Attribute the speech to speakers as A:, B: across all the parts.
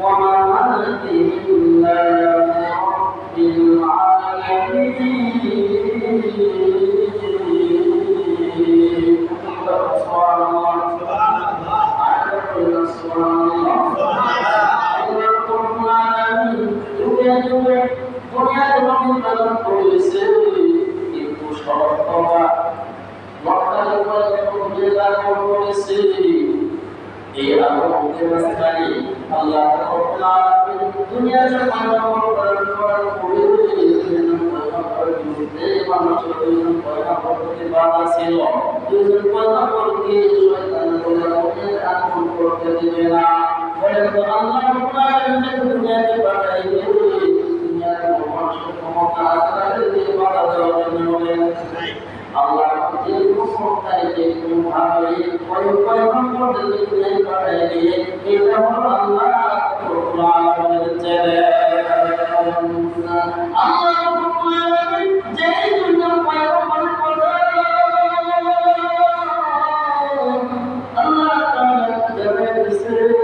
A: وما إلا رب العالمين سبحان الله سبحان الله عدد سبحان الله এই আমরা বুঝতে পারি আল্লাহ রাব্বুল আলামিন দুনিয়ার সমাজ করার পরে করতে পাঠাইবে দুনিয়ার মানুষের ক্ষমতা আছে দিয়ে বাধা জন্য যে ক্ষমতায় যে কোনভাবে ওই পয়গাম্বরদের দুনিয়ায় পাঠাইবে এটা হলো আল্লাহ রাব্বুল আলামিনের চ্যালেঞ্জ। আল্লাহ রাব্বুল আলামিন যেই দুনিয়ার পয়গাম্বর আল্লাহ তাআলা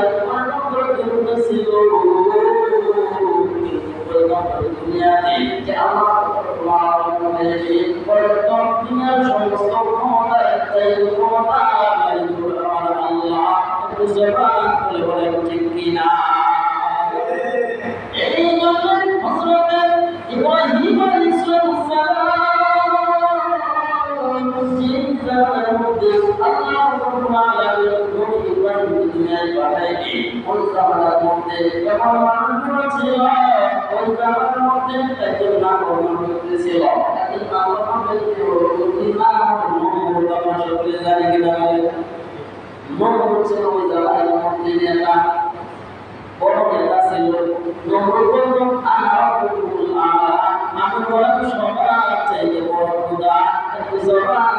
A: কিনা কিনা এই জন্য হযরত ইব্রাহিম আলাইহিস সালাম যেই মধ্যে আল্লাহ রাব্বুল আলামিন দুনিয়ায় মধ্যে মানুষ ছিল জায়গার মধ্যে একজন নাম ব্যক্তি ছিল একজন ব্যক্তি হলো ওই নাম মোহাম্মদ আমরা সকলে জানি আল্লাহ আলা আমি বললাম সবার চাইতে বড় খোদা জবান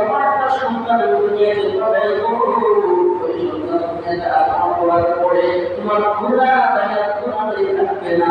A: মধ্যে আমার একটা সন্তান দুনিয়াতে পাঠাইব ওই সন্তানকে আক্রমণ করার পরে তোমার পুরা দায় তোমাদের থাকবে না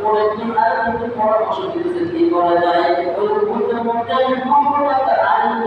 A: বসানোর পরে কি আর কিন্তু পরামর্শ দিতেছে কি করা যায় ওই মুহূর্তের মধ্যে মঙ্গলতা আইন